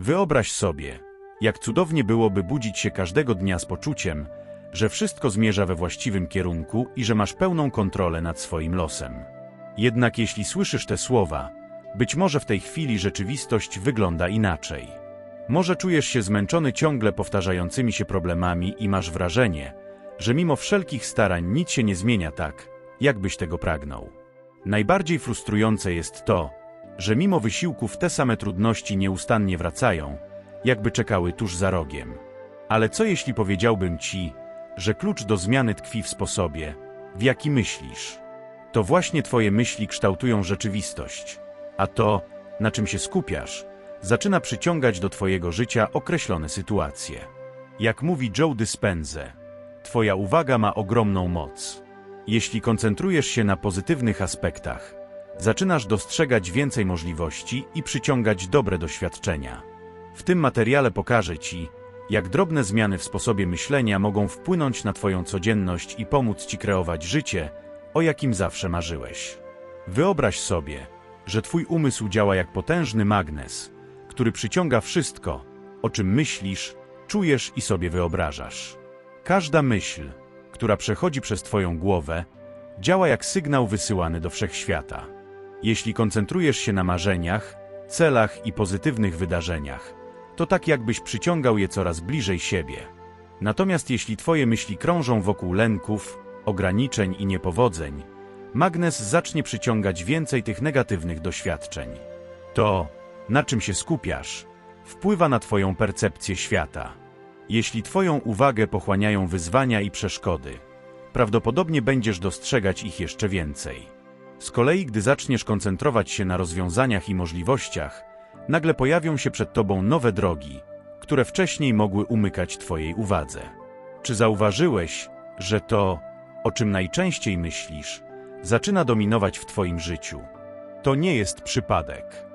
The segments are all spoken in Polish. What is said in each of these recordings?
Wyobraź sobie, jak cudownie byłoby budzić się każdego dnia z poczuciem, że wszystko zmierza we właściwym kierunku i że masz pełną kontrolę nad swoim losem. Jednak jeśli słyszysz te słowa, być może w tej chwili rzeczywistość wygląda inaczej. Może czujesz się zmęczony ciągle powtarzającymi się problemami i masz wrażenie, że mimo wszelkich starań nic się nie zmienia tak, jakbyś tego pragnął. Najbardziej frustrujące jest to, że mimo wysiłków te same trudności nieustannie wracają, jakby czekały tuż za rogiem. Ale co jeśli powiedziałbym ci, że klucz do zmiany tkwi w sposobie, w jaki myślisz? To właśnie twoje myśli kształtują rzeczywistość, a to, na czym się skupiasz, zaczyna przyciągać do twojego życia określone sytuacje. Jak mówi Joe Dispenze, twoja uwaga ma ogromną moc. Jeśli koncentrujesz się na pozytywnych aspektach, zaczynasz dostrzegać więcej możliwości i przyciągać dobre doświadczenia. W tym materiale pokażę Ci, jak drobne zmiany w sposobie myślenia mogą wpłynąć na Twoją codzienność i pomóc Ci kreować życie, o jakim zawsze marzyłeś. Wyobraź sobie, że Twój umysł działa jak potężny magnes, który przyciąga wszystko, o czym myślisz, czujesz i sobie wyobrażasz. Każda myśl, która przechodzi przez Twoją głowę, działa jak sygnał wysyłany do wszechświata. Jeśli koncentrujesz się na marzeniach, celach i pozytywnych wydarzeniach, to tak jakbyś przyciągał je coraz bliżej siebie. Natomiast jeśli Twoje myśli krążą wokół lęków, ograniczeń i niepowodzeń, magnes zacznie przyciągać więcej tych negatywnych doświadczeń. To, na czym się skupiasz, wpływa na Twoją percepcję świata. Jeśli Twoją uwagę pochłaniają wyzwania i przeszkody, prawdopodobnie będziesz dostrzegać ich jeszcze więcej. Z kolei, gdy zaczniesz koncentrować się na rozwiązaniach i możliwościach, nagle pojawią się przed Tobą nowe drogi, które wcześniej mogły umykać Twojej uwadze. Czy zauważyłeś, że to, o czym najczęściej myślisz, zaczyna dominować w Twoim życiu? To nie jest przypadek.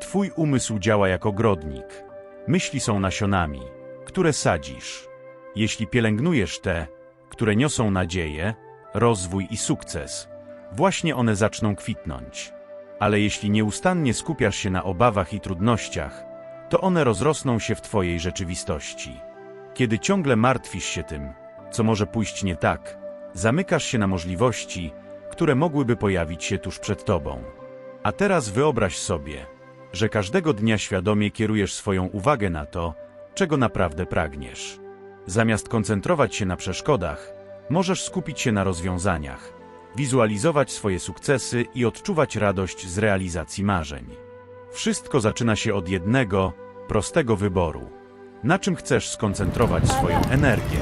Twój umysł działa jak ogrodnik. Myśli są nasionami, które sadzisz. Jeśli pielęgnujesz te, które niosą nadzieję, rozwój i sukces, właśnie one zaczną kwitnąć. Ale jeśli nieustannie skupiasz się na obawach i trudnościach, to one rozrosną się w Twojej rzeczywistości. Kiedy ciągle martwisz się tym, co może pójść nie tak, zamykasz się na możliwości, które mogłyby pojawić się tuż przed Tobą. A teraz wyobraź sobie, że każdego dnia świadomie kierujesz swoją uwagę na to, czego naprawdę pragniesz. Zamiast koncentrować się na przeszkodach, możesz skupić się na rozwiązaniach, wizualizować swoje sukcesy i odczuwać radość z realizacji marzeń. Wszystko zaczyna się od jednego, prostego wyboru. Na czym chcesz skoncentrować swoją energię?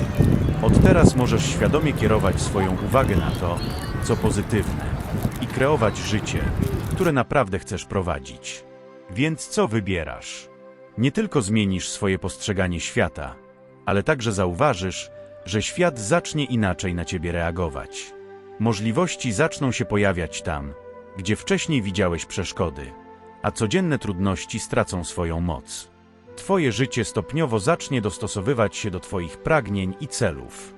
Od teraz możesz świadomie kierować swoją uwagę na to, co pozytywne i kreować życie, które naprawdę chcesz prowadzić. Więc co wybierasz? Nie tylko zmienisz swoje postrzeganie świata, ale także zauważysz, że świat zacznie inaczej na ciebie reagować. Możliwości zaczną się pojawiać tam, gdzie wcześniej widziałeś przeszkody, a codzienne trudności stracą swoją moc. Twoje życie stopniowo zacznie dostosowywać się do Twoich pragnień i celów.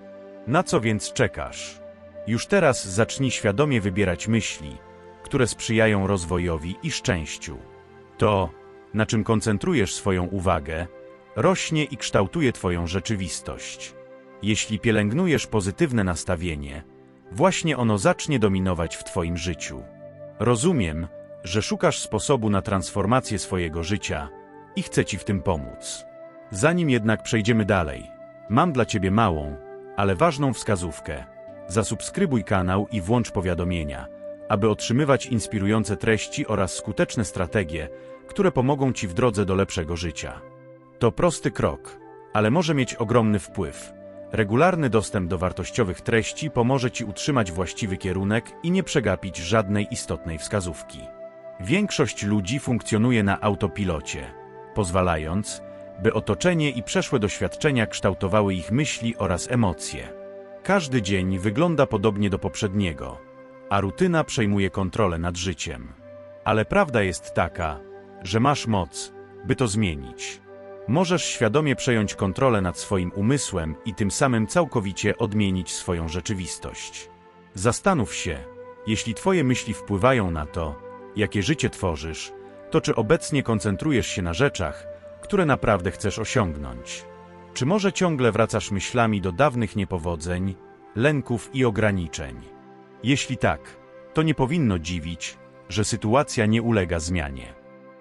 Na co więc czekasz? Już teraz zacznij świadomie wybierać myśli, które sprzyjają rozwojowi i szczęściu. To, na czym koncentrujesz swoją uwagę, rośnie i kształtuje Twoją rzeczywistość. Jeśli pielęgnujesz pozytywne nastawienie, właśnie ono zacznie dominować w Twoim życiu. Rozumiem, że szukasz sposobu na transformację swojego życia i chcę Ci w tym pomóc. Zanim jednak przejdziemy dalej, mam dla Ciebie małą, ale ważną wskazówkę. Zasubskrybuj kanał i włącz powiadomienia, aby otrzymywać inspirujące treści oraz skuteczne strategie, które pomogą Ci w drodze do lepszego życia. To prosty krok, ale może mieć ogromny wpływ. Regularny dostęp do wartościowych treści pomoże Ci utrzymać właściwy kierunek i nie przegapić żadnej istotnej wskazówki. Większość ludzi funkcjonuje na autopilocie, pozwalając, by otoczenie i przeszłe doświadczenia kształtowały ich myśli oraz emocje. Każdy dzień wygląda podobnie do poprzedniego, a rutyna przejmuje kontrolę nad życiem. Ale prawda jest taka, że masz moc, by to zmienić. Możesz świadomie przejąć kontrolę nad swoim umysłem i tym samym całkowicie odmienić swoją rzeczywistość. Zastanów się, jeśli Twoje myśli wpływają na to, jakie życie tworzysz, to czy obecnie koncentrujesz się na rzeczach, które naprawdę chcesz osiągnąć? Czy może ciągle wracasz myślami do dawnych niepowodzeń, lęków i ograniczeń? Jeśli tak, to nie powinno dziwić, że sytuacja nie ulega zmianie.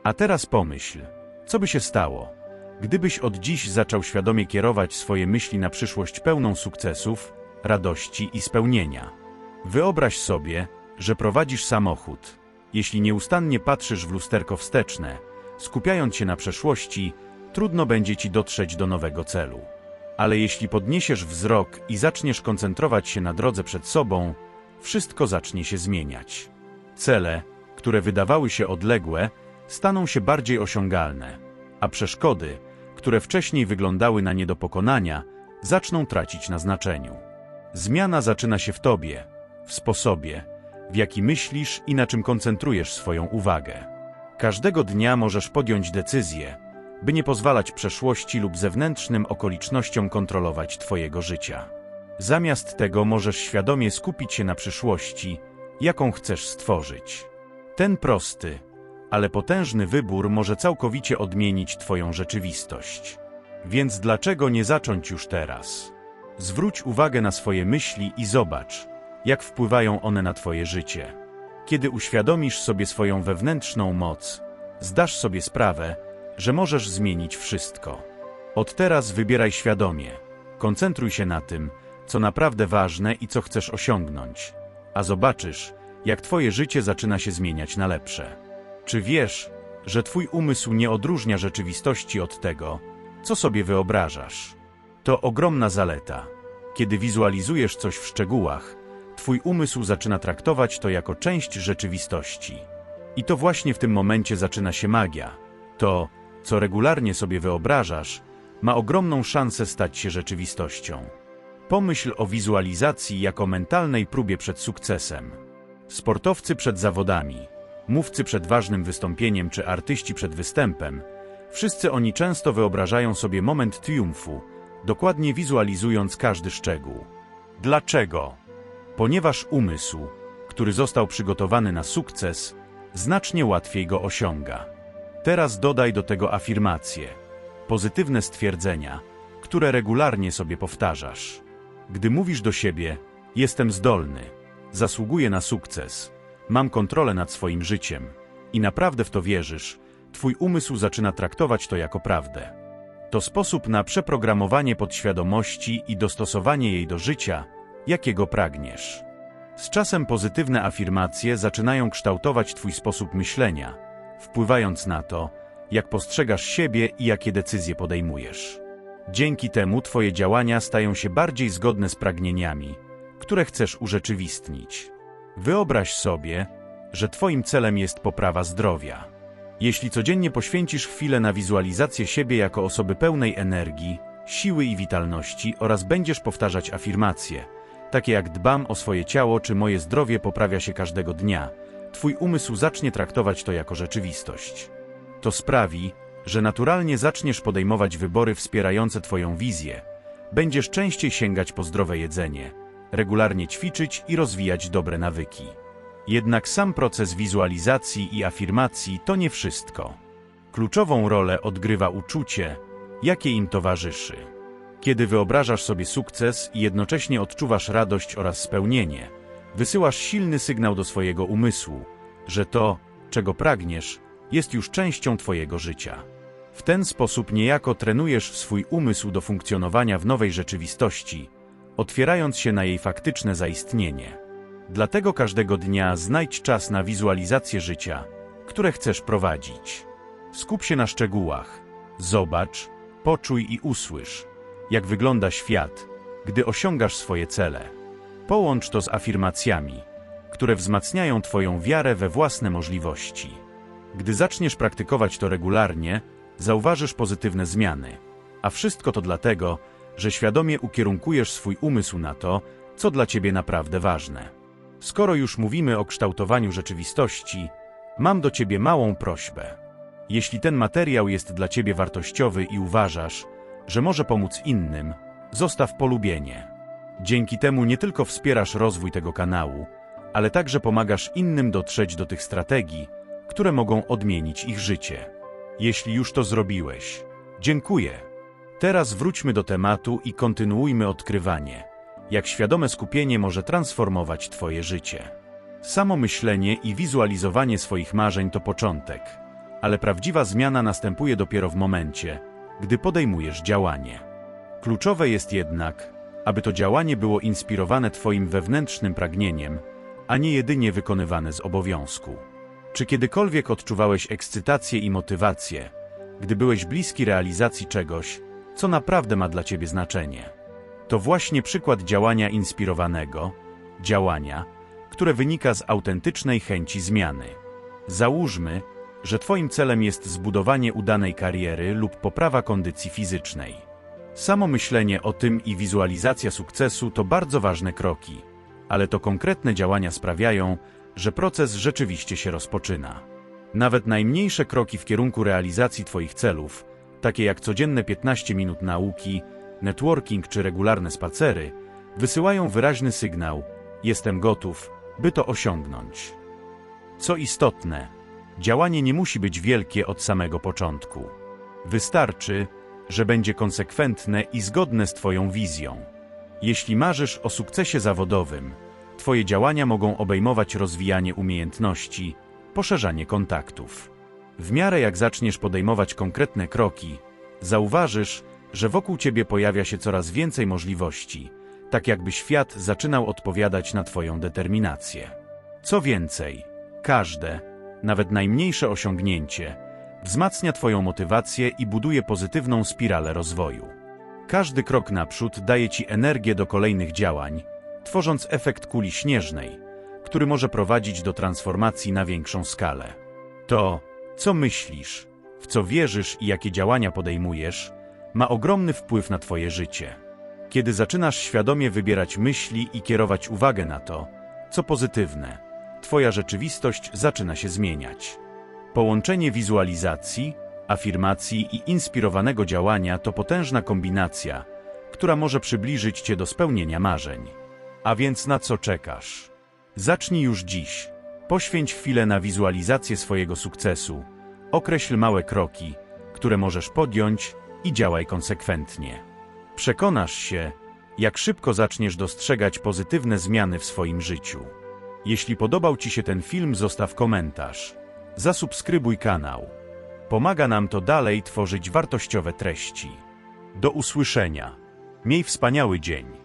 A teraz pomyśl, co by się stało, gdybyś od dziś zaczął świadomie kierować swoje myśli na przyszłość pełną sukcesów, radości i spełnienia. Wyobraź sobie, że prowadzisz samochód. Jeśli nieustannie patrzysz w lusterko wsteczne, skupiając się na przeszłości, trudno będzie ci dotrzeć do nowego celu. Ale jeśli podniesiesz wzrok i zaczniesz koncentrować się na drodze przed sobą, wszystko zacznie się zmieniać. Cele, które wydawały się odległe, staną się bardziej osiągalne, a przeszkody, które wcześniej wyglądały na nie do pokonania, zaczną tracić na znaczeniu. Zmiana zaczyna się w tobie, w sposobie, w jaki myślisz i na czym koncentrujesz swoją uwagę. Każdego dnia możesz podjąć decyzję, by nie pozwalać przeszłości lub zewnętrznym okolicznościom kontrolować Twojego życia. Zamiast tego możesz świadomie skupić się na przyszłości, jaką chcesz stworzyć. Ten prosty, ale potężny wybór może całkowicie odmienić Twoją rzeczywistość. Więc dlaczego nie zacząć już teraz? Zwróć uwagę na swoje myśli i zobacz, jak wpływają one na Twoje życie. Kiedy uświadomisz sobie swoją wewnętrzną moc, zdasz sobie sprawę, że możesz zmienić wszystko. Od teraz wybieraj świadomie. Koncentruj się na tym, co naprawdę ważne i co chcesz osiągnąć, a zobaczysz, jak Twoje życie zaczyna się zmieniać na lepsze. Czy wiesz, że Twój umysł nie odróżnia rzeczywistości od tego, co sobie wyobrażasz? To ogromna zaleta. Kiedy wizualizujesz coś w szczegółach, Twój umysł zaczyna traktować to jako część rzeczywistości. I to właśnie w tym momencie zaczyna się magia. To, co regularnie sobie wyobrażasz, ma ogromną szansę stać się rzeczywistością. Pomyśl o wizualizacji jako mentalnej próbie przed sukcesem. Sportowcy przed zawodami, mówcy przed ważnym wystąpieniem czy artyści przed występem, wszyscy oni często wyobrażają sobie moment triumfu, dokładnie wizualizując każdy szczegół. Dlaczego? Ponieważ umysł, który został przygotowany na sukces, znacznie łatwiej go osiąga. Teraz dodaj do tego afirmacje, pozytywne stwierdzenia, które regularnie sobie powtarzasz. Gdy mówisz do siebie, jestem zdolny, zasługuję na sukces, mam kontrolę nad swoim życiem i naprawdę w to wierzysz, twój umysł zaczyna traktować to jako prawdę. To sposób na przeprogramowanie podświadomości i dostosowanie jej do życia, jakiego pragniesz. Z czasem pozytywne afirmacje zaczynają kształtować Twój sposób myślenia, wpływając na to, jak postrzegasz siebie i jakie decyzje podejmujesz. Dzięki temu Twoje działania stają się bardziej zgodne z pragnieniami, które chcesz urzeczywistnić. Wyobraź sobie, że Twoim celem jest poprawa zdrowia. Jeśli codziennie poświęcisz chwilę na wizualizację siebie jako osoby pełnej energii, siły i witalności oraz będziesz powtarzać afirmacje, takie jak dbam o swoje ciało czy moje zdrowie poprawia się każdego dnia, Twój umysł zacznie traktować to jako rzeczywistość. To sprawi, że naturalnie zaczniesz podejmować wybory wspierające Twoją wizję, będziesz częściej sięgać po zdrowe jedzenie, regularnie ćwiczyć i rozwijać dobre nawyki. Jednak sam proces wizualizacji i afirmacji to nie wszystko. Kluczową rolę odgrywa uczucie, jakie im towarzyszy. Kiedy wyobrażasz sobie sukces i jednocześnie odczuwasz radość oraz spełnienie, wysyłasz silny sygnał do swojego umysłu, że to, czego pragniesz, jest już częścią Twojego życia. W ten sposób niejako trenujesz swój umysł do funkcjonowania w nowej rzeczywistości, otwierając się na jej faktyczne zaistnienie. Dlatego każdego dnia znajdź czas na wizualizację życia, które chcesz prowadzić. Skup się na szczegółach. Zobacz, poczuj i usłysz, jak wygląda świat, gdy osiągasz swoje cele. Połącz to z afirmacjami, które wzmacniają Twoją wiarę we własne możliwości. Gdy zaczniesz praktykować to regularnie, zauważysz pozytywne zmiany, a wszystko to dlatego, że świadomie ukierunkujesz swój umysł na to, co dla Ciebie naprawdę ważne. Skoro już mówimy o kształtowaniu rzeczywistości, mam do Ciebie małą prośbę. Jeśli ten materiał jest dla Ciebie wartościowy i uważasz, że może pomóc innym, zostaw polubienie. Dzięki temu nie tylko wspierasz rozwój tego kanału, ale także pomagasz innym dotrzeć do tych strategii, które mogą odmienić ich życie. Jeśli już to zrobiłeś, Dziękuję. Teraz wróćmy do tematu i kontynuujmy odkrywanie. Jak świadome skupienie może transformować Twoje życie. Samo myślenie i wizualizowanie swoich marzeń to początek, ale prawdziwa zmiana następuje dopiero w momencie, gdy podejmujesz działanie. Kluczowe jest jednak, aby to działanie było inspirowane Twoim wewnętrznym pragnieniem, a nie jedynie wykonywane z obowiązku. Czy kiedykolwiek odczuwałeś ekscytację i motywację, gdy byłeś bliski realizacji czegoś, co naprawdę ma dla Ciebie znaczenie? To właśnie przykład działania inspirowanego, działania, które wynika z autentycznej chęci zmiany. Załóżmy, że Twoim celem jest zbudowanie udanej kariery lub poprawa kondycji fizycznej. Samo myślenie o tym i wizualizacja sukcesu to bardzo ważne kroki, ale to konkretne działania sprawiają, że proces rzeczywiście się rozpoczyna. Nawet najmniejsze kroki w kierunku realizacji Twoich celów, takie jak codzienne 15 minut nauki, networking czy regularne spacery, wysyłają wyraźny sygnał: jestem gotów, by to osiągnąć. Co istotne, działanie nie musi być wielkie od samego początku. Wystarczy, że będzie konsekwentne i zgodne z Twoją wizją. Jeśli marzysz o sukcesie zawodowym, Twoje działania mogą obejmować rozwijanie umiejętności, poszerzanie kontaktów. W miarę jak zaczniesz podejmować konkretne kroki, zauważysz, że wokół Ciebie pojawia się coraz więcej możliwości, tak jakby świat zaczynał odpowiadać na Twoją determinację. Co więcej, każde, nawet najmniejsze osiągnięcie, wzmacnia Twoją motywację i buduje pozytywną spiralę rozwoju. Każdy krok naprzód daje Ci energię do kolejnych działań, tworząc efekt kuli śnieżnej, który może prowadzić do transformacji na większą skalę. To, co myślisz, w co wierzysz i jakie działania podejmujesz, ma ogromny wpływ na Twoje życie. Kiedy zaczynasz świadomie wybierać myśli i kierować uwagę na to, co pozytywne, Twoja rzeczywistość zaczyna się zmieniać. Połączenie wizualizacji, afirmacji i inspirowanego działania to potężna kombinacja, która może przybliżyć Cię do spełnienia marzeń. A więc na co czekasz? Zacznij już dziś. Poświęć chwilę na wizualizację swojego sukcesu. Określ małe kroki, które możesz podjąć i działaj konsekwentnie. Przekonasz się, jak szybko zaczniesz dostrzegać pozytywne zmiany w swoim życiu. Jeśli podobał Ci się ten film, zostaw komentarz. Zasubskrybuj kanał. Pomaga nam to dalej tworzyć wartościowe treści. Do usłyszenia. Miej wspaniały dzień.